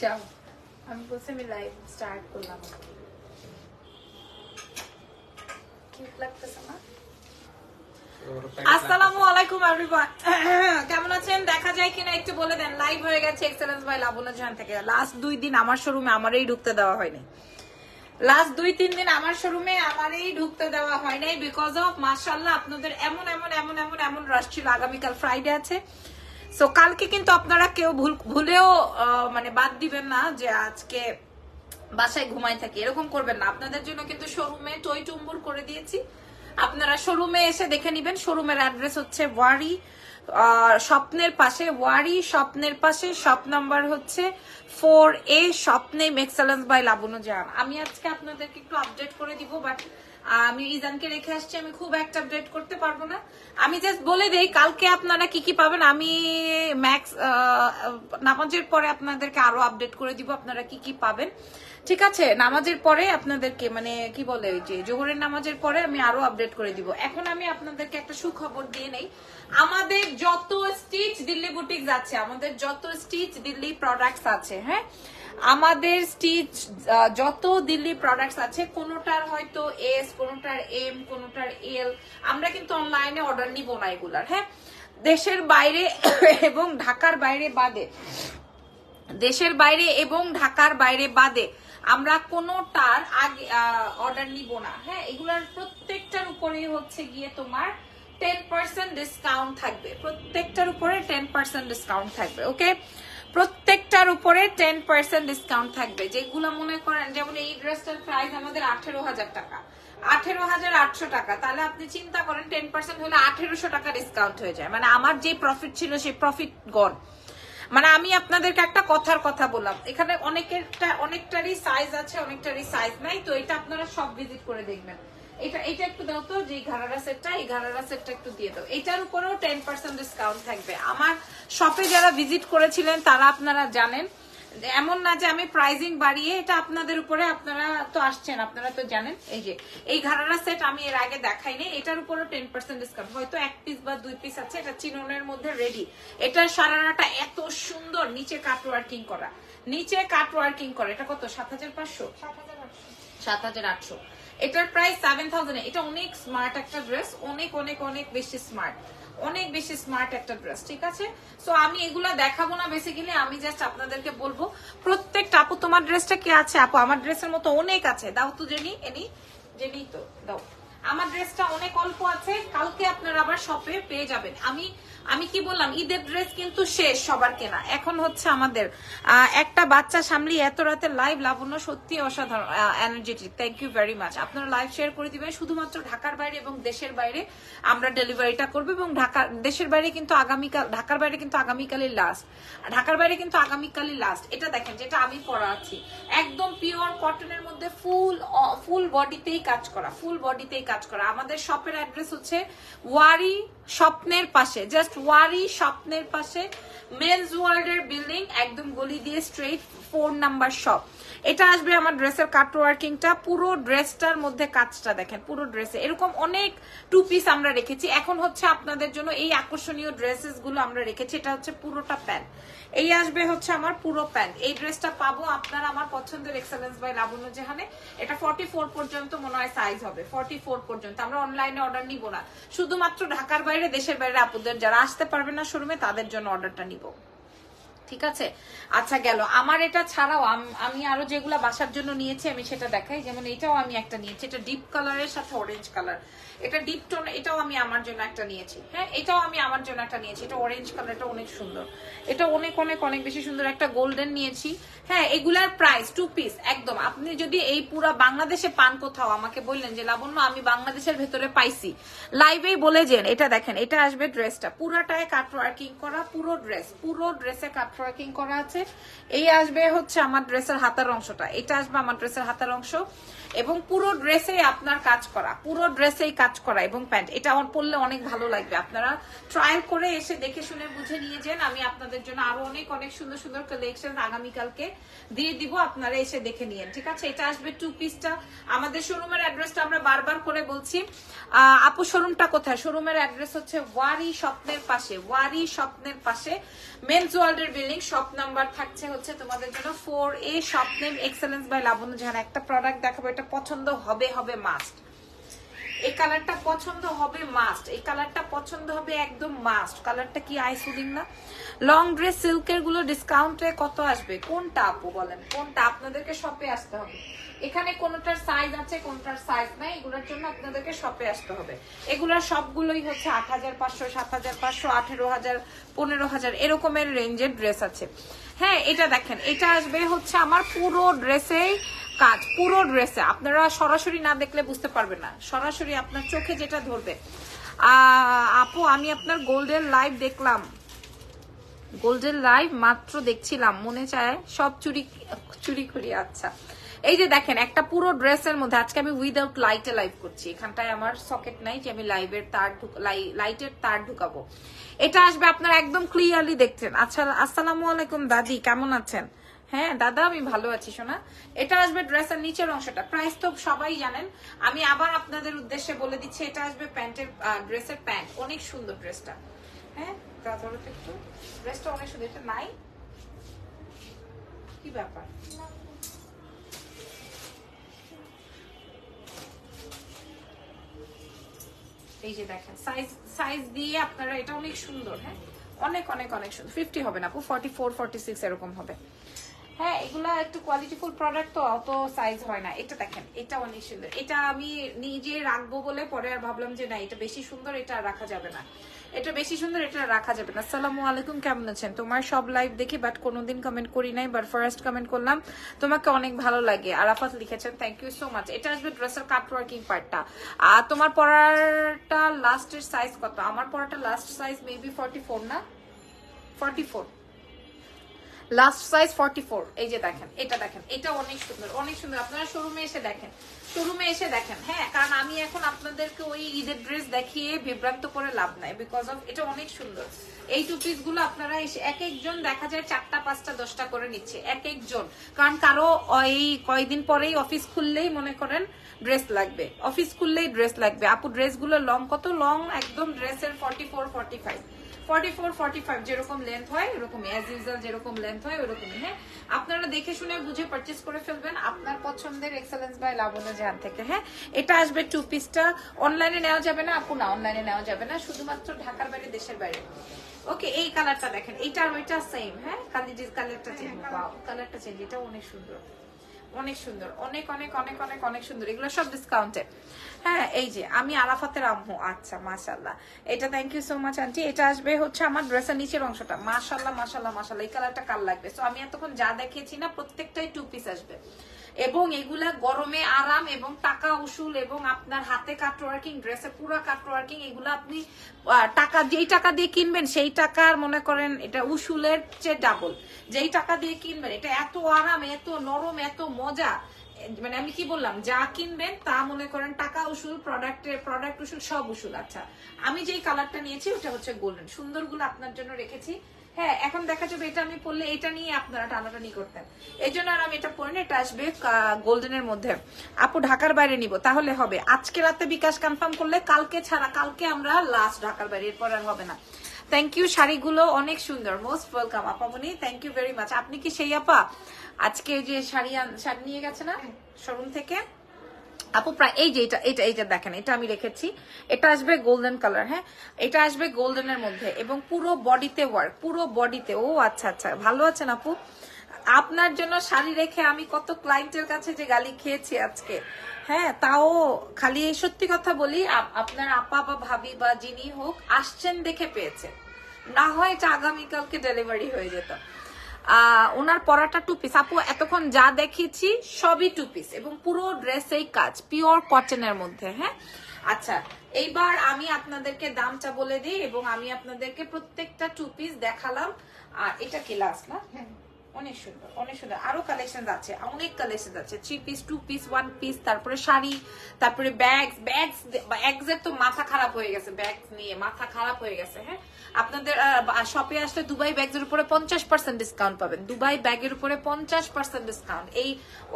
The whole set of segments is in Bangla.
যাও। আমি বলছি আমি লাইভ স্টার্ট করলাম। কিউট লাগতেছে না? আসসালামু আলাইকুম এভরিওয়ান কেমন আছেন? দেখা যায় কিনা একটু বলে দেন। লাইভ হয়ে গেছে এক্সেলেন্স বাই লাবণ্য জাহান থেকে। লাস্ট দুই দিন আমার শোরুমে আমারই ঢুকতে দেওয়া হয়নি। লাস্ট দুই তিন দিন আমার শোরুমে আমারই ঢুকতে দেওয়া হয় নাই বিকজ অফ মাশাল্লাহ আপনাদের এমন এমন এমন এমন এমন রাশ ছিল। আগামীকাল ফ্রাইডে আছে। সো কালকে কিন্তু আপনারা কেউ ভুল, ভুলেও মানে বাদ দিবেন না যে আজকে বাসায় ঘুমাই থাকি। এরকম করবেন না। আপনাদের জন্য কিন্তু শোরুমে টই টুম্বুর করে দিয়েছি। আপনারা শোরুমে এসে দেখে নিবেন। শোরুমের অ্যাড্রেস হচ্ছে ওয়ারি স্বপ্নের পাশে, ওয়ারি, স্বপ্নের পাশে, শপ নাম্বার হচ্ছে ফোর এ, স্বপ্নে এক্সেলেন্স বাই লাবণ্য জাহান। আমি আজকে আপনাদেরকে একটু আপডেট করে দিব বাট আমি ইজানকে রেখে আসছি, আমি খুব একটা আপডেট করতে পারব না। আমি জাস্ট বলে দেই, কালকে আপনারা কি কি পাবেন, আমি ম্যাক্স নামাজের পরে আপনাদেরকে আরও আপডেট করে দিব, আপনারা কি কি পাবেন। ঠিক আছে, নামাজের পরে আপনাদেরকে মানে কি বলে যে জোহরের নামাজের পরে আমি আরও আপডেট করে দিব। এখন আমি আপনাদেরকে একটা সুখবর দিয়ে নেই। আমাদের যত বুটিক আছে, আমাদের যত স্টিচ দিল্লি প্রোডাক্টস আছে হ্যাঁ? আমাদের স্টিচ যত দিল্লি প্রোডাক্টস আছে, কোনোটার হয়তো এস কোনোটার এম কোনোটার এল আমরা কিন্তু অনলাইনে অর্ডার নিব না এগুলার হ্যাঁ? দেশের বাইরে এবং ঢাকার বাইরে বাদে, দেশের বাইরে এবং ঢাকার বাইরে বাদে, আমরা কোনোটার আগে অর্ডার নিব না হ্যাঁ? এগুলার প্রত্যেকটার উপরে হচ্ছে গিয়ে তোমার টেন পার্সেন্ট ডিসকাউন্ট থাকবে। প্রত্যেকটার উপরে টেন পার্সেন্ট ডিসকাউন্ট থাকবে ওকে প্রত্যেকটার উপরে টেন পার্সেন্ট ডিসকাউন্ট থাকবে। যেগুলো মনে করেন, যেমন এই ড্রেসটার প্রাইস আমাদের আঠেরো হাজার টাকা। আঠেরো হাজার আটশো টাকা। তাহলে আপনি চিন্তা করেন টেন পার্সেন্ট হলে আঠেরোশো টাকা ডিসকাউন্ট হয়ে যায়। মানে আমার যে প্রফিট ছিল সেই প্রফিট গন মানে আমি আপনাদেরকে একটা কথার কথা বললাম। এখানে অনেকেরটা, অনেকটারই সাইজ আছে, অনেকটারই সাইজ নাই, তো এটা আপনারা সব ভিজিট করে দেখবেন। এটা এটা একটু দাও তো যে ঘাড়ারা সেটটা এই ঘাড়ারা সেটটা একটু দিয়ে দাও। এটার উপরেও টেন পার্সেন্ট ডিসকাউন্ট থাকবে। আমার শপে যারা ভিজিট করেছিলেন তারা আপনারা জানেন। এমন না যে আমি প্রাইজিং বাড়িয়ে এটা আপনাদের উপরে আপনারা তো আসছেন আপনারা তো জানেন। এই যে এই ঘাড়ারা সেট আমি এর আগে দেখাইনি এটার উপরও টেন পার্সেন্ট ডিসকাউন্ট হয়তো এক পিস বা দুই পিস আছে এটা চিননের মধ্যে রেডি এটার সারারাটা এত সুন্দর নিচে কাট ওয়ার্কিং করা। নিচে কাট ওয়ার্কিং করা। এটা কত? সাত হাজার পাঁচশো? সাত হাজার আটশো। সাত হাজার আটশো। এটার প্রাইস সেভেন থাউজেন্ড এটা অনেক স্মার্ট একটা ড্রেস অনেক অনেক অনেক বেশি স্মার্ট অনেক বেশি স্মার্ট একটা ড্রেস ঠিক আছে? সো আমি এগুলা দেখাবো না বেসিক্যালি আমি জাস্ট আপনাদেরকে বলব, প্রত্যেকটা আপু, তোমার ড্রেসটা কি আছে আপু? আমার ড্রেসের মতো অনেক আছে। দাও তো জেনি, এনি, জেনি তো, দাও। আমার ড্রেসটা অনেক অল্প আছে, কালকে আপনারা আবার শপে পেয়ে যাবেন। আমি আমি কি বললাম, ঈদের ড্রেস কিন্তু শেষ, সবার কেনা। এখন হচ্ছে আমাদের একটা বাচ্চা সামলি এত রাতে লাইভ লাবণ্য সত্যি অসাধারণ energetic thank you very much আপনারা লাইভ শেয়ার করে দিবেন, শুধুমাত্র ঢাকার বাইরে এবং দেশের বাইরে আমরা ডেলিভারিটা করব এবং ঢাকার, দেশের বাইরে কিন্তু আগামীকাল, ঢাকার বাইরে কিন্তু আগামীকালই লাস্ট ঢাকার বাইরে কিন্তু আগামীকালই লাস্ট এটা দেখেন, যেটা আমি পরা আছি একদম পিওর কটনের মধ্যে ফুল ফুল বডিতেই কাজ করা ফুল বডিতেই কাজ করা। আমাদের শপের অ্যাড্রেস হচ্ছে ওয়ারি স্বপ্নের পাশে জাস্ট ওয়ারি স্বপ্নের পাশে মেন্স ওয়ার্ল্ডের বিল্ডিং একদম গলি দিয়ে স্ট্রেট ফোর নাম্বার শপ এটা আসবে আমার ড্রেসের কাট ওয়ার্কিংটা পুরো ড্রেসটার মধ্যে কাজটা দেখেন, পুরো ড্রেসে। এরকম অনেক টু পিস আমরা রেখেছি। এখন হচ্ছে আপনাদের জন্য এই আকর্ষণীয় ড্রেসেসগুলো আমরা রেখেছি। এটা হচ্ছে পুরোটা প্যান্ট। এই আসবে হচ্ছে আমার পুরো প্যান্ট। এই ড্রেসটা পাবো আপনার আমার পছন্দের এক্সেলেন্স বাই লাবণ্য যেখানে এটা ফর্টি ফোর পর্যন্ত মনে হয় সাইজ হবে। ফর্টি ফোর পর্যন্ত। আমরা অনলাইনে অর্ডার নিব না। শুধুমাত্র ঢাকার বাইরে, দেশের বাইরে, আপুদের যারা আসতে পারবে না শোরুমে তাদের জন্য অর্ডারটা নিব। ঠিক আছে? আচ্ছা গেল। আমার এটা ছাড়াও আমি আরও যেগুলা বাসার জন্য নিয়েছি, আমি সেটা দেখাই। যেমন এটাও আমি একটা নিয়েছি। এটা ডিপ কালারের সাথে অরেঞ্জ কালার। এটা ডিপ টোন, এটাও আমি আমার জন্য একটা নিয়েছি। হ্যাঁ এটাও আমি আমার জন্য একটা নিয়েছি। এটা অরেঞ্জ কালার এটা অনেক সুন্দর। এটা অনেক অনেক অনেক বেশি সুন্দর একটা গোল্ডেন নিয়েছি। হ্যাঁ এগুলার প্রাইস টু পিস একদম। আপনি যদি এই পুরা বাংলাদেশে পান কোথাও, আমাকে বললেন যে, লাবণ্য, আমি বাংলাদেশের ভেতরে পাইছি। লাইভেই বলে যেন, এটা দেখেন, এটা আসবে ড্রেসটা পুরাটায় কাট ওয়ার্কিং করা, পুরো ড্রেস পুরো ড্রেসে কাট ওয়ার্কিং করা আছে। এই আসবে হচ্ছে আমার ড্রেসের হাতার অংশটা। এটা আসবে আমার ড্রেসের হাতার অংশ। এবং পুরো ড্রেসে আপনার কাজ করা পুরো ড্রেসেই কাজ করা এবং প্যান্ট। এটা আমার পরলে অনেক ভালো লাগবে। আপনারা ট্রায়াল করে এসে দেখে শুনে বুঝে নিয়ে যান আমি আপনাদের জন্য আরও অনেক অনেক সুন্দর সুন্দর কালেকশন আগামীকালকে দিয়ে দিব। আপনারা এসে দেখে নিয়েন ঠিক আছে? এটা আসবে টু পিসটা আমাদের শোরুমের অ্যাড্রেসটা আমরা বারবার করে বলছি। আহ, আপু শোরুমটা কোথায়? শোরুমের অ্যাড্রেস হচ্ছে ওয়ারি স্বপ্নের পাশে ওয়ারি স্বপ্নের পাশে। মেন্স ওয়ার্ল্ডের বিল্ডিং শপ নাম্বার থাকছে হচ্ছে তোমাদের জন্য four A shop name excellence by Labonno Jahan একটা প্রোডাক্ট দেখাবো এটা পছন্দ হবে হবে মাস্ট এই কালারটা পছন্দ হবে মাস্ট এই কালারটা পছন্দ হবে একদম মাস্ট কালারটা কি আইসুদিং না? লং ড্রেস সিল্কেরগুলো ডিসকাউন্টে কত আসবে? কোনটা আপু বলেন? কোনটা আপনাদেরকে শপে আসতে হবে? এখানে কোনটার সাইজ আছে, কোনটার সাইজ নাই, এগুলোর জন্য আপনাদেরকে শপে আসতে হবে। এগুলোর সবগুলোই হচ্ছে আট হাজার পাঁচশো, সাত হাজার পাঁচশো, আঠেরো হাজার, পনেরো হাজার, এরকমের রেঞ্জের ড্রেস আছে। হ্যাঁ এটা দেখেন, এটা আসবে হচ্ছে আমার পুরো ড্রেসেই কাজ, পুরো ড্রেসে। আপনারা সরাসরি না দেখলে বুঝতে পারবেন না। সরাসরি আপনার চোখে যেটা ধরবে। আপু, আমি আপনার গোল্ডেন লাইভ দেখলাম। গোল্ডেন লাইভ মাত্র দেখছিলাম। মনে চায় সব চুরি চুরি করি আচ্ছা। এই যে দেখেন, একটা পুরো ড্রেসের মধ্যে আজকে আমি উইদাউট লাইটে লাইভ করছি। এখানটায় আমার সকেট নাই যে আমি লাইভের তার লাইটের তার ঢুকাবো। এটা আসবে আপনারা একদম ক্লিয়ারলি দেখছেন। আচ্ছা আসসালামু আলাইকুম দাদি, কেমন আছেন? হ্যাঁ দাদা, আমি ভালো আছি শোনা এটা আসবে ড্রেসের নিচের অংশটা। প্রাইস তো সবাই জানেন। আমি আবার আপনাদের উদ্দেশ্যে বলে দিচ্ছি, এটা আসবে প্যান্টের ড্রেসের প্যান্ট। অনেক সুন্দর ড্রেসটা। হ্যাঁ ড্রেসটা অনেক সুন্দর, এটা নাই। কি ব্যাপার? এই যে দেখেন সাইজ সাইজ দিয়ে আপনারা এটা অনেক সুন্দর হ্যাঁ? অনেক অনেক অনেক সুন্দর। ফিফটি হবে না, আপু ফর্টি ফোর ফর্টি সিক্স এরকম হবে। হ্যাঁ এগুলা একটু কোয়ালিটিফুল প্রোডাক্ট তো, অত সাইজ হয় না। এটা দেখেন, এটা অনেক সুন্দর। এটা আমি নিজে রাখব বলে পরে আর ভাবলাম যে না, এটা বেশি সুন্দর, এটা আর রাখা যাবে না। এটা বেশি সুন্দর, এটা রাখা যাবে না। আসসালামু আলাইকুম, কেমন আছেন? তোমার সব লাইভ দেখি বাট কোনোদিন কমেন্ট করি নাই বাট ফার্স্ট কমেন্ট করলাম, তোমাকে অনেক ভালো লাগে। আরাফাত লিখেছেন থ্যাংক ইউ সো মাচ এটা আসবে ড্রেসের কাট ওয়ার্কিং পার্টটা আর তোমার পরাটা লাস্টের সাইজ কত? আমার পরাটা last size maybe forty four না? Forty four last size forty four এই যে দেখেন, এটা দেখেন, এটা অনেক সুন্দর অনেক সুন্দর। আপনারা শোরুমে এসে দেখেন শোরুমে এসে দেখেন হ্যাঁ কারণ আমি এখন আপনাদেরকে ওই ঈদের ড্রেস দেখিয়ে বিভ্রান্ত করে লাভ নাই বিকজ অফ এটা অনেক সুন্দর। এই টু পিসগুলো আপনারা এসে এক একজন দেখা যায় চারটা, পাঁচটা, দশটা করে নিচ্ছে, এক একজন। কারণ কারও এই কয়দিন পরেই অফিস খুললেই মনে করেন ড্রেস লাগবে। অফিস খুললেই ড্রেস লাগবে। আপু ড্রেসগুলো লং কত লং একদম ড্রেসের forty four forty five forty four forty five যেরকম লেন্থ হয় এরকম অ্যাজ ইউজাল যেরকম লেন্থ হয় ওরকমই হ্যাঁ? আপনারা দেখে শুনে বুঝে পারচেস করে ফেলবেন আপনার পছন্দের এক্সেলেন্স বাই লাবণ্য জাহান থেকে হ্যাঁ? এটা আসবে টু পিসটা অনলাইনে নেওয়া যাবে না আপু না অনলাইনে নেওয়া যাবে না শুধুমাত্র ঢাকার বাইরে দেশের বাইরে। ওকে এই কালারটা দেখেন এইটা আর ওইটা সেম হ্যাঁ? যে কালারটা চেঞ্জ কালারটা চেঞ্জ এটা অনেক সুন্দর। অনেক সুন্দর, অনেক অনেক অনেক অনেক অনেক সুন্দর। এগুলো সব ডিসকাউন্টে হ্যাঁ এই যে, আমি আরাফাতের আম্মু। আচ্ছা মাশাল্লাহ এটা thank you so much aunty এটা আসবে হচ্ছে আমার ড্রেসের নিচের অংশটা। মাশাল্লাহ মাশাল্লাহ মাশাল্লাহ এই কালারটা কাল লাগবে? সো আমি এতক্ষণ যা দেখিয়েছি না, প্রত্যেকটাই টু পিস আসবে। এবং এগুলা গরমে আরাম এবং টাকা উসুল এবং আপনার হাতে কাট ওয়ার্কিং ড্রেসে পুরো কাট ওয়ার্কিং এগুলো আপনি টাকা, যেই টাকা দিয়ে কিনবেন, সেই টাকার মনে করেন এটা উসুলের চেয়ে ডাবল যেই টাকা দিয়ে কিনবেন, এটা এত আরাম, এত নরম, এত মজা। মানে আমি কি বললাম, যা কিনবেন, তা মনে করেন টাকা উসুল প্রোডাক্টের প্রোডাক্ট উসুল, সব উসুল। আচ্ছা আমি যেই কালারটা নিয়েছি, ওটা হচ্ছে গোল্ডেন সুন্দরগুলো আপনার জন্য রেখেছি। হ্যাঁ এখন দেখা যাবে এটা আমি পরলে এটা নিয়ে আপনারা টানাটানি করতেন। এই জন্য আর আমি এটা পরে না, এটা আসবে গোল্ডেনের মধ্যে। আপু ঢাকার বাইরে নিব তাহলে হবে। আজকে রাতে বিকাশ কনফার্ম করলে কালকে ছাড়া কালকে আমরা লাস্ট ঢাকার বাইরে এরপর আর হবে না। থ্যাংক ইউ শাড়িগুলো অনেক সুন্দর মোস্ট ওয়েলকাম আপামনি থ্যাংক ইউ ভেরি মাচ আপনি কি সেই আপা? আজকে যে শাড়ি শাড়ি নিয়ে গেছে না শোরুম থেকে? আপু, প্রায় এই যে এটা এটা এটা দেখেন, এটা আমি রেখেছি। এটা আসবে গোল্ডেন কালার হ্যাঁ? এটা আসবে গোল্ডেনের মধ্যে এবং পুরো বডিতে ওয়ার্ক পুরো বডিতে ও আচ্ছা আচ্ছা ভালো আছেন আপু? আপনার জন্য শাড়ি রেখে আমি কত ক্লায়েন্টের কাছে যে গালি খেয়েছি আজকে। হ্যাঁ তাও খালি এই সত্যি কথা বলি আপনার আপা বা ভাবি বা যিনি হোক, আসছেন দেখে পেয়েছে না হয় এটা আগামীকালকে ডেলিভারি হয়ে যেত। ওনার পরাটা টু পিস আপু এতক্ষণ যা দেখিয়েছি সবই টু পিস এবং পুরো ড্রেসেই কাজ পিওর কটনের মধ্যে হ্যাঁ? আচ্ছা এইবার আমি আপনাদেরকে দামটা বলে দিই এবং আমি আপনাদেরকে প্রত্যেকটা টু পিস দেখালাম। আর এটা কি লাস্ট না? অনেক সুন্দর অনেক সুন্দর। আরও কালেকশন আছে অনেক কালেকশন আছে। Three piece two piece one piece তারপরে শাড়ি তারপরে ব্যাগ ব্যাগস ব্যাগস এর তো মাথা খারাপ হয়ে গেছে ব্যাগ নিয়ে মাথা খারাপ হয়ে গেছে হ্যাঁ? আপনাদের শপে আসলে দুবাই ব্যাগের উপরে পঞ্চাশ পার্সেন্ট ডিসকাউন্ট পাবেন। দুবাই ব্যাগের উপরে পঞ্চাশ পার্সেন্ট ডিসকাউন্ট এই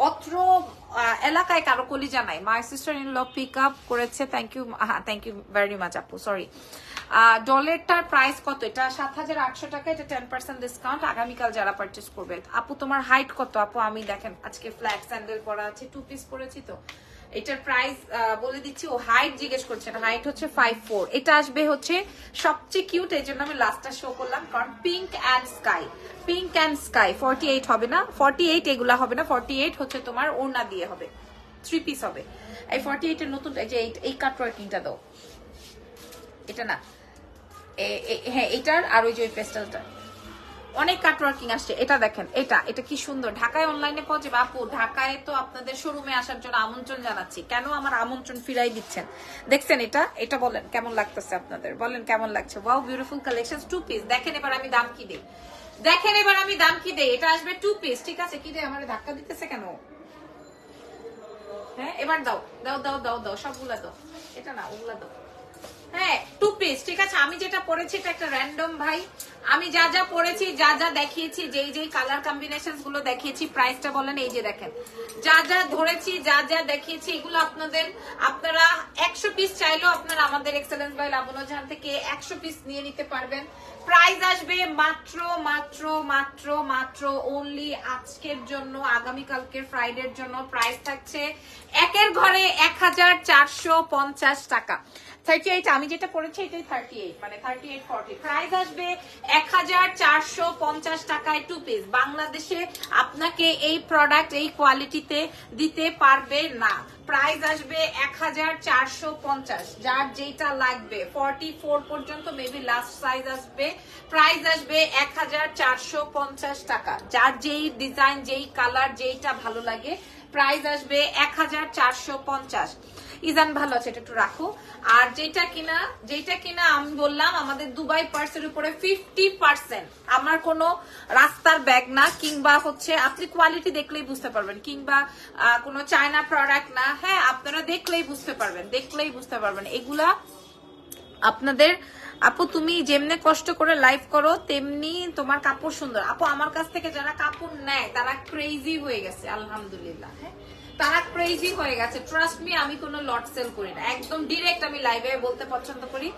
অত্র এলাকায় কারও কলি জানাই my sister in law pick up করেছে। থ্যাংক ইউ হ্যাঁ থ্যাংক ইউ ভেরি মাচ আপু সরি ডলারটার প্রাইস কত? এটা সাত হাজার আটশো টাকা, এটা টেন পার্সেন্ট ডিসকাউন্ট আগামীকাল যারা পারচেস করবে, আপু, তোমার হাইট কত? আপু, আমি দেখেন, আজকে ফ্ল্যাট স্যান্ডেল পরা আছে টু পিস পরেছি তো। এটার প্রাইস বলে দিচ্ছি, ও হাইট জিজ্ঞেস করছেন হাইট হচ্ছে ফাইভ ফোর এটা আসবে হচ্ছে সবচেয়ে কিউট এই জন্য আমি লাস্টটা শো করলাম, কারণ pink and sky pink and sky forty eight হবে না? ফর্টি এইট এগুলা হবে না? ফর্টি এইট হচ্ছে তোমার ওড়না দিয়ে হবে। থ্রি পিস হবে। এই ফর্টি এইটের নতুন যে এই- কাট ওয়ার্কিংটা দাও। এটা না। হ্যাঁ এটার আর ওই যে ওই পেস্টালটা অনেক কাটওয়ার্কিং আসছে। এটা দেখেন, এটা এটা কি সুন্দর। ঢাকায় অনলাইনে পৌঁছে বাপু, ঢাকায় তো আপনাদের শোরুমে আসার জন্য আমন্ত্রণ জানাচ্ছি। কেন আমার আমন্ত্রণ ফিরাই দিচ্ছেন? দেখছেন এটা? এটা বলেন, কেমন লাগতেছে আপনাদের? বলেন, কেমন লাগছে? Wow beautiful collection two piece দেখেন এবার আমি দাম কি দেই। দেখেন এবার আমি দাম কি দেই? এটা আসবে টু পিস ঠিক আছে? কি দেয়? আমার ধাক্কা দিতেছে কেন? হ্যাঁ এবার দাও। দাও দাও দাও দাও, সবগুলা দাও। এটা না, ওগুলা দাও। হ্যাঁ টু পিস ঠিক আছে? আমি যেটা পরেছি এটা একটা র্যান্ডম ভাই। আমি যা যা পরেছি যা যা দেখিয়েছি, যেই যেই কালার কম্বিনেশনগুলো দেখিয়েছি প্রাইসটা বলেন, এই যে দেখেন। যা যা ধরেছি, যা যা দেখিয়েছি, এগুলো আপনাদের, আপনারা একশো পিস চাইলেও আপনারা আমাদের এক্সেলেন্স বাই লাবণ্য থেকে একশো পিস নিয়ে নিতে পারবেন। প্রাইস আসবে মাত্র মাত্র মাত্র মাত্র ওনলি আজকের জন্য আগামীকালকের ফ্রাইডের জন্য। প্রাইস থাকছে একের ঘরে এক হাজার চারশো পঞ্চাশ টাকা। থার্টি এইট আমি যেটা পড়েছি এটাই থার্টি এইট মানে থার্টি এইট ফর্টি প্রাইস আসবে এক হাজার চারশো পঞ্চাশ টাকায় টু পিস বাংলাদেশে আপনাকে এই প্রোডাক্ট এই কোয়ালিটিতে দিতে পারবে না। প্রাইস আসবে এক হাজার চারশো পঞ্চাশ। যার যেটা লাগবে ফর্টি ফোর পর্যন্ত মেবি লাস্ট সাইজ আসবে। প্রাইস আসবে এক হাজার চারশো পঞ্চাশ টাকা। যার যেই ডিজাইন যেই কালার যেইটা ভালো লাগে প্রাইস আসবে এক হাজার চারশো পঞ্চাশ। ইজান ভালো আছে, এটা একটু রাখো। আর যেটা কিনা যেটা কিনা আমি বললাম, আমাদের দুবাই পার্সের উপরে ফিফটি পার্সেন্ট আমার কোনো রাস্তার ব্যাগ না, কিংবা হচ্ছে আপনি কোয়ালিটি দেখলেই বুঝতে পারবেন, কিংবা কোনো চায়না প্রোডাক্ট না। হ্যাঁ আপনারা দেখলেই বুঝতে পারবেন, দেখলেই বুঝতে পারবেন। এগুলা আপনাদের, আপু তুমি যেমনে কষ্ট করে লাইভ করো, তেমনি তোমার কাপড় সুন্দর। আপু, আমার কাছ থেকে যারা কাপড় নেয়, তারা ক্রেজি হয়ে গেছে, আলহামদুলিল্লাহ হ্যাঁ। তারা ক্রেজি হয়ে গেছে। ট্রাস্ট মি আমি কোনো লট সেল করি না। একদম ডিরেক্ট আমি লাইভে বলতে পছন্দ করি।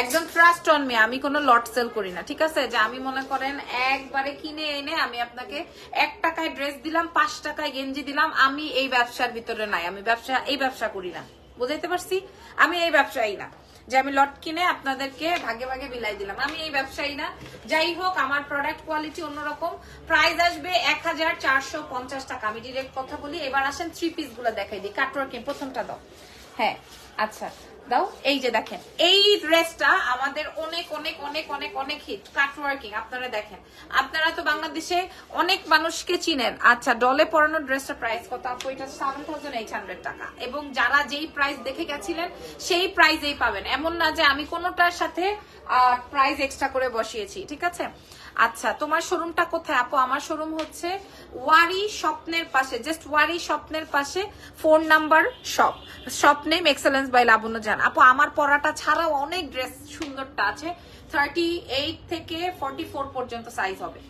একদম ট্রাস্ট অন মি আমি কোনো লট সেল করি না, ঠিক আছে? যে আমি মনে করেন একবারে কিনে এনে আমি আপনাকে এক টাকায় ড্রেস দিলাম, পাঁচ টাকায় গেঞ্জি দিলাম, আমি এই ব্যবসার ভিতরে নাই। আমি ব্যবসা, এই ব্যবসা করি না। বুঝাইতে পারছি? আমি এই ব্যবসায়ী না। যে আমি লট কিনে আপনাদেরকে ভাগে ভাগে বিলাই দিলাম। আমি এই ব্যবসায়ী না। যাই হোক, আমার প্রোডাক্ট কোয়ালিটি অন্যরকম। প্রাইস আসবে এক হাজার চারশো পঞ্চাশ টাকা। আমি ডিরেক্ট কথা বলি। এবার আসেন থ্রি পিসগুলো দেখাই দিই। কাটওয়ার্কিং প্রথমটা দাও। হ্যাঁ আচ্ছা। দাও। এই যে দেখেন, এই ড্রেসটা আমাদের অনেক অনেক অনেক অনেক অনেক হিট কাটওয়ার্কিং আপনারা দেখেন। আপনারা তো বাংলাদেশে অনেক মানুষকে চিনেন। আচ্ছা ডলে পরানো ড্রেসটা প্রাইস কত? আপু, এটা সেভেন থাউজেন্ড এইট হান্ড্রেড টাকা। এবং যারা যেই প্রাইস দেখে গেছিলেন, সেই প্রাইসেই পাবেন। এমন না যে আমি কোনোটার সাথে প্রাইস এক্সট্রা করে বসিয়েছি, ঠিক আছে? আচ্ছা তোমার শোরুমটা কোথায়? আপু, আমার শোরুম হচ্ছে ওয়ারি স্বপ্নের পাশে জাস্ট ওয়ারি স্বপ্নের পাশে phone number shop shop name excellence by Labonno Jahan আপু, আমার পড়াটা ছাড়াও অনেক ড্রেস সুন্দরটা আছে। থার্টি এইট থেকে ফর্টি ফোর পর্যন্ত সাইজ হবে।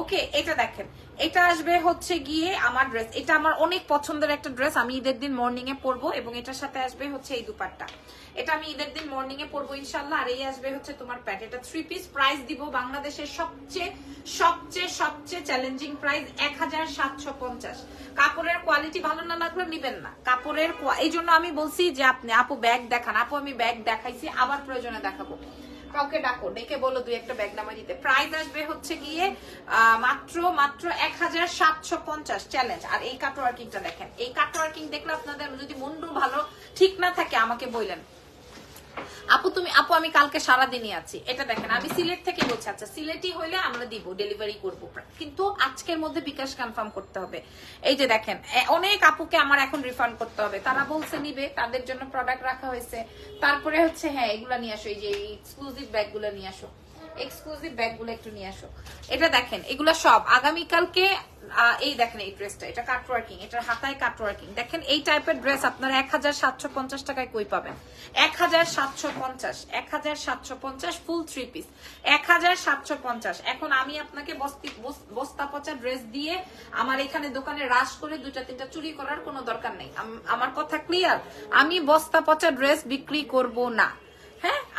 ওকে এটা দেখেন। এটা আসবে হচ্ছে গিয়ে আমার ড্রেস এটা আমার অনেক পছন্দের একটা ড্রেস আমি ঈদের দিন মর্নিং এ পরবো এবং এটার সাথে আসবে হচ্ছে এই দুপাট্টা। এটা আমি ঈদের দিন মর্নিং এ পরবো ইনশাল্লাহ, আর এই আসবে হচ্ছে তোমার প্যাট এটা থ্রি পিস প্রাইস দিব বাংলাদেশের সবচেয়ে সবচেয়ে সবচেয়ে চ্যালেঞ্জিং প্রাইস এক হাজার সাতশো পঞ্চাশ। কাপড়ের কোয়ালিটি ভালো না লাগলে নিবেন না। কাপড়ের এই জন্য আমি বলছি যে আপনি, আপু ব্যাগ দেখান। আপু, আমি ব্যাগ দেখাইছি, আবার প্রয়োজনে দেখাবো। কাউকে ডাকো, ডেকে বলো দুই একটা ব্যাগ নামা দিতে। প্রাইস আসবে হচ্ছে গিয়ে মাত্র মাত্র এক হাজার সাতশো পঞ্চাশ চ্যালেঞ্জ আর এই কাটওয়ার্কিংটা দেখেন। এই কাটওয়ার্কিং দেখলে আপনাদের যদি মুন্ডু ভালো ঠিক না থাকে, আমাকে বললেন। আপু, তুমি, আপু, আমি কালকে সারা দিনই আছি। এটা দেখেন, আমি সিলেট থেকে বলছি আচ্ছা সিলেটই হইলে আমরা দিব ডেলিভারি করব। কিন্তু আজকের মধ্যে বিকাশ কনফার্ম করতে হবে। এই যে দেখেন অনেক আপুকে আমার এখন রিফান্ড করতে হবে। তারা বলছে নিবে, তাদের জন্য প্রোডাক্ট রাখা হয়েছে। তারপরে হচ্ছে হ্যাঁ এগুলা নিয়ে আসো, এই যে এক্সক্লুসিভ ব্যাগগুলো নিয়ে আসো। এক্সক্লুসিভ ব্যাগগুলো একটু নিয়ে আসো। এটা দেখেন, এগুলো সব। আগামীকালকে এই দেখেন এই ড্রেসটা এটা কাট ওয়ার্কিং এটার হাতায় কাট ওয়ার্কিং দেখেন, এই টাইপের ড্রেস আপনারা এক হাজার সাতশো পঞ্চাশ টাকায় কই পাবেন? এক হাজার সাতশো পঞ্চাশ এক হাজার সাতশো পঞ্চাশ ফুল থ্রি পিস এক হাজার সাতশো পঞ্চাশ। এখন আমি আপনাকে বস্তি, বস- বস্তা পচা ড্রেস দিয়ে আমার এখানে দোকানে রাশ করে দুটা তিনটা চুরি করার কোনো দরকার নেই। আম- আমার কথা ক্লিয়ার আমি বস্তা পচা ড্রেস বিক্রি করব না।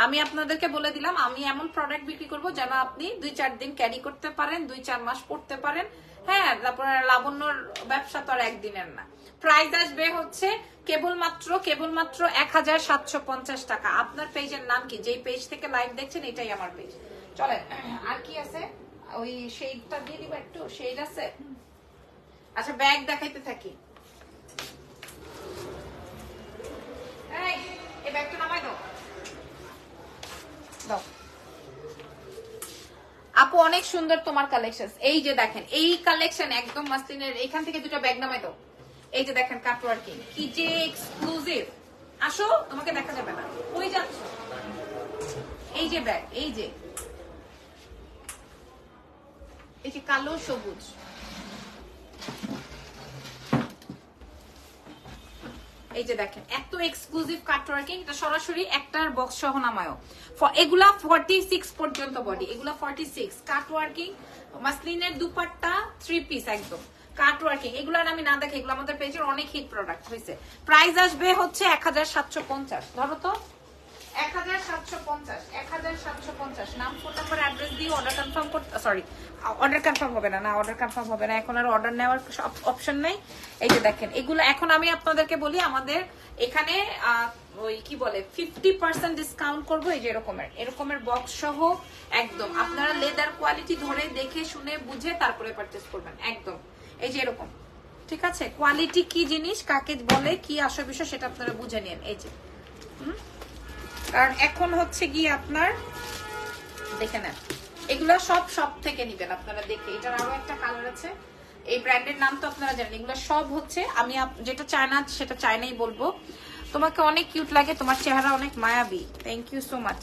আমি আপনাদেরকে বলে দিলাম, আমি এমন প্রোডাক্ট বিক্রি করব যেন আপনি দুই চার দিন ক্যারি করতে পারেন, দুই চার মাস পড়তে পারেন। হ্যাঁ তারপরে লাবণ্যর ব্যবসা তো আর একদিনের না। প্রাইস আসবে হচ্ছে কেবলমাত্র কেবলমাত্র এক হাজার সাতশো পঞ্চাশ টাকা। আপনার পেজের নাম কি? যেই পেজ থেকে লাইভ দেখছেন, এটাই আমার পেজ চলে আর কি আছে? ওই শেডটা দিয়ে দিব একটু শেড আছে? আচ্ছা ব্যাগ দেখাইতে থাকি। এই ব্যাগটা নামাই দাও। দাও। আপু, অনেক সুন্দর তোমার কালেকশন এই যে দেখেন, এই কালেকশন একদম মাসলিনের, এখান থেকে দুটো ব্যাগ নামাই দাও। এই যে দেখেন কাট ওয়ার্কিং কি যে এক্সক্লুসিভ আসো, তোমাকে দেখা যাবে না। ওই যাচ্ছ? এই যে ব্যাগ এই যে। এই যে কালো সবুজ। এই যে দেখেন, এত এক্সক্লুসিভ কাট ওয়ার্কিং এটা সরাসরি একটার বক্স সহ নামায়ও। এগুলা 46 পর্যন্ত বডি এগুলা 46 কাট ওয়ার্কিং মাসলিনের দুপাট্টা থ্রি পিস একদম। কাট ওয়ার্কিং এগুলো আমি না দেখে, এগুলো আমাদের পেজের অনেক হিট প্রোডাক্ট হয়েছে। প্রাইস আসবে হচ্ছে এক হাজার সাতশো পঞ্চাশ। ধরো তো। এক হাজার সাতশো পঞ্চাশ এক হাজার সাতশো পঞ্চাশ। নাম ফোন নাম্বার অ্যাড্রেস দিয়ে অর্ডার কনফার্ম করতে সরি অর্ডার কনফার্ম হবে না না অর্ডার কনফার্ম হবে না। এখন আর অর্ডার নেওয়ার অপশন নেই। এই যে দেখেন, এগুলো এখন আমি আপনাদেরকে বলি, আমাদের এখানে ওই কি বলে ফিফটি পার্সেন্ট ডিসকাউন্ট করব, এই যে এরকমের এরকমের বক্স সহ একদম। আপনারা লেদার কোয়ালিটি ধরে দেখে শুনে বুঝে তারপরে পারচেস করবেন, একদম। এই যে এরকম, ঠিক আছে? কোয়ালিটি কি জিনিস, কাকে বলে, কি আসল বিষয় সেটা আপনারা বুঝে নিন, এই যে? কারণ এখন হচ্ছে গিয়ে আপনার, দেখে নেন, এগুলো সব সব থেকে নিবেন, আপনারা দেখে। এটার আরও একটা কালার আছে এই ব্র্যান্ডের নাম তো আপনারা জানেন, এগুলো সব হচ্ছে আমি যেটা চায়না সেটা চায়নাই বলব। তোমাকে অনেক কিউট লাগে, তোমার চেহারা অনেক মায়াবী। Thank you so much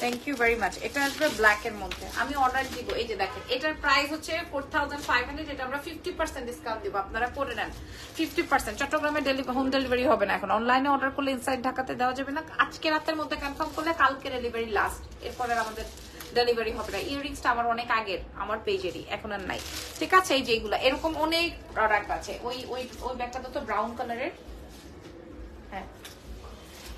thank you very much এটা আসবে ব্ল্যাক এর মধ্যে। আমি অর্ডার দিব, এই যে দেখেন, এটার প্রাইস হচ্ছে ফোর থাউজেন্ড ফাইভ হান্ড্রেড এটা আমরা ফিফটি পার্সেন্ট ডিসকাউন্ট দিব, আপনারা করে নেন। ফিফটি পার্সেন্ট চট্টগ্রামে হোম ডেলিভারি হবে না এখন। অনলাইনে অর্ডার করলে ইনসাইড ঢাকাতে দেওয়া যাবে না। আজকে রাতের মধ্যে কনফার্ম করলে, কালকে ডেলিভারি লাস্ট এরপরে আমাদের ডেলিভারি হবে না। ইয়ারিংসটা আমার অনেক আগের, আমার পেজেরই, এখন আর নাই। ঠিক আছে, এই যেগুলো এরকম অনেক প্রোডাক্ট আছে। ওই ওই ওই ব্যাগটা তো ব্রাউন কালারের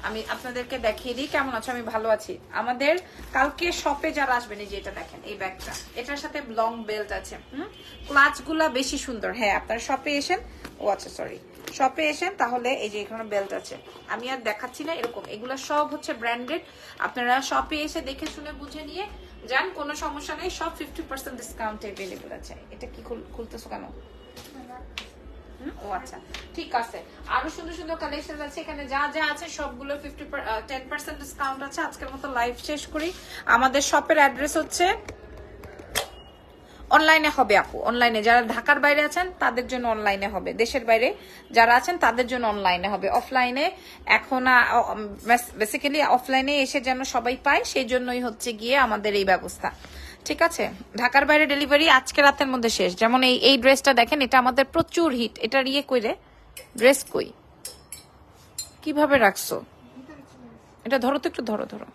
আমি আপনাদেরকে দেখিয়ে দিই কেমন আছো, আমি ভালো আছি। আমাদের কালকে শপে যারা আসবেন এই যে এটা দেখেন, এই ব্যাগটা। এটার সাথে লং বেল্ট আছে, হুম? ক্লাচগুলা বেশি সুন্দর। হ্যাঁ আপনারা শপে এসেন, ও আচ্ছা সরি শপে এসেন, তাহলে এই যে এখানে বেল্ট আছে। আমি আর দেখাচ্ছি না এরকম। এগুলো সব হচ্ছে ব্র্যান্ডেড আপনারা শপে এসে দেখে শুনে বুঝে নিয়ে যান, কোনো সমস্যা নেই, সব ফিফটি পার্সেন্ট ডিসকাউন্ট অ্যাভেলেবল আছে। এটা কি খুল- খুলতেছো কেন? ও আচ্ছা অনলাইনে হবে আপু অনলাইনে যারা ঢাকার বাইরে আছেন, তাদের জন্য অনলাইনে হবে। দেশের বাইরে যারা আছেন, তাদের জন্য অনলাইনে হবে। অফলাইনে এখন বেসিক্যালি অফলাইনে এসে যেন সবাই পায়, সেই জন্যই হচ্ছে গিয়ে আমাদের এই ব্যবস্থা। ঠিক আছে? ঢাকার বাইরে ডেলিভারি আজকে রাতের মধ্যে শেষ। যেমন এই এই ড্রেসটা দেখেন, এটা আমাদের প্রচুর হিট এটার ইয়ে কইরে ড্রেস কই? কীভাবে রাখছো? এটা ধরো তো একটু, ধরো ধরো।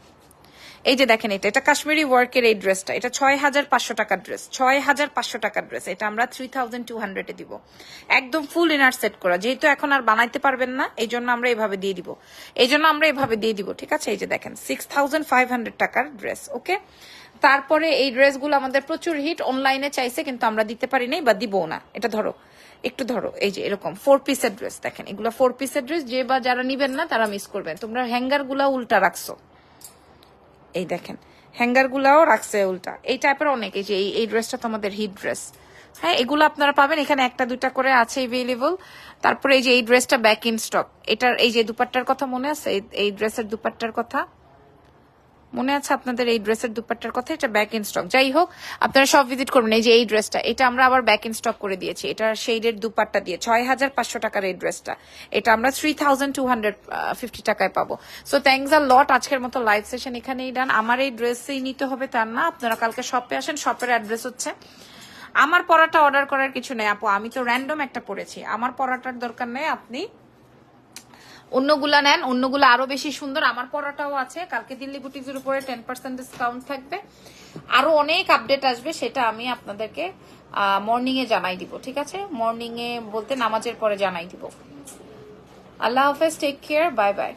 এই যে দেখেন এটা এটা কাশ্মীরি ওয়ার্কের এই ড্রেসটা এটা ছয় হাজার পাঁচশো টাকার ড্রেস ছয় হাজার পাঁচশো টাকার ড্রেস এটা আমরা থ্রি থাউজেন্ড টু হান্ড্রেডে দিব। একদম ফুল ইনার সেট করা। যেহেতু এখন আর বানাইতে পারবেন না, এই জন্য আমরা এভাবে দিয়ে দিব। এই জন্য আমরা এভাবে দিয়ে দিব, ঠিক আছে? এই যে দেখেন সিক্স থাউজেন্ড ফাইভ হান্ড্রেড টাকার ড্রেস ওকে তারপরে এই ড্রেসগুলো আমাদের প্রচুর হিট অনলাইনে চাইছে, কিন্তু আমরা দিতে পারি নাই বা দিবও না। এটা ধরো, একটু ধরো, এই যে এরকম ফোর পিসের ড্রেস দেখেন, এগুলো ফোর পিসের ড্রেস যে বা যারা নিবেন না, তারা মিস করবেন। তোমরা হ্যাঙ্গারগুলা উল্টা রাখছো। এই দেখেন হ্যাঙ্গার গুলাও রাখছে উল্টা। এই টাইপের অনেক, এই যে এই- ড্রেসটা তো আমাদের হিট ড্রেস হ্যাঁ এগুলো আপনারা পাবেন, এখানে একটা, দুইটা করে আছে এভেলেবল তারপরে এই যে এই ড্রেসটা ব্যাক ইন স্টক এটার, এই যে দুপাট্টার কথা মনে আছে? এই ড্রেসের দুপাট্টার কথা? মনে আছে আপনাদের এই ড্রেসের দুপাট্টার কথা? এটা ব্যাক ইন স্টক যাই হোক, আপনারা সব ভিজিট করবেন। এই যে এই ড্রেসটা, এটা আমরা আবার ব্যাক ইন স্টক করে দিয়েছি। এটা শেডের দুপাট্টা দিয়ে। ছয় হাজার পাঁচশো টাকার এই ড্রেসটা। এটা আমরা three thousand two hundred fifty টাকায় পাবো। সো থ্যাংকস আর লট আজকের মতো লাইভ সেশন এখানেই ডান আমার এই ড্রেসেই নিতে হবে তার না। আপনারা কালকে শপে আসেন। শপের অ্যাড্রেস হচ্ছে। আমার পড়াটা অর্ডার করার কিছু নেই, আপু। আমি তো র্যান্ডম একটা পড়েছি আমার পড়াটার দরকার নেই। আপনি অন্যগুলা নেন, অন্যগুলো আরও বেশি সুন্দর। আমার পড়াটাও আছে। কালকে দিল্লি বুটিক্সের উপরে টেন পার্সেন্ট ডিসকাউন্ট থাকবে। আরও অনেক আপডেট আসবে, সেটা আমি আপনাদেরকে মর্নিং এ জানাই দিব, ঠিক আছে? মর্নিং এ বলতে নামাজের পরে জানাই দিব। আল্লাহ হাফেজ টেক কেয়ার বাই বাই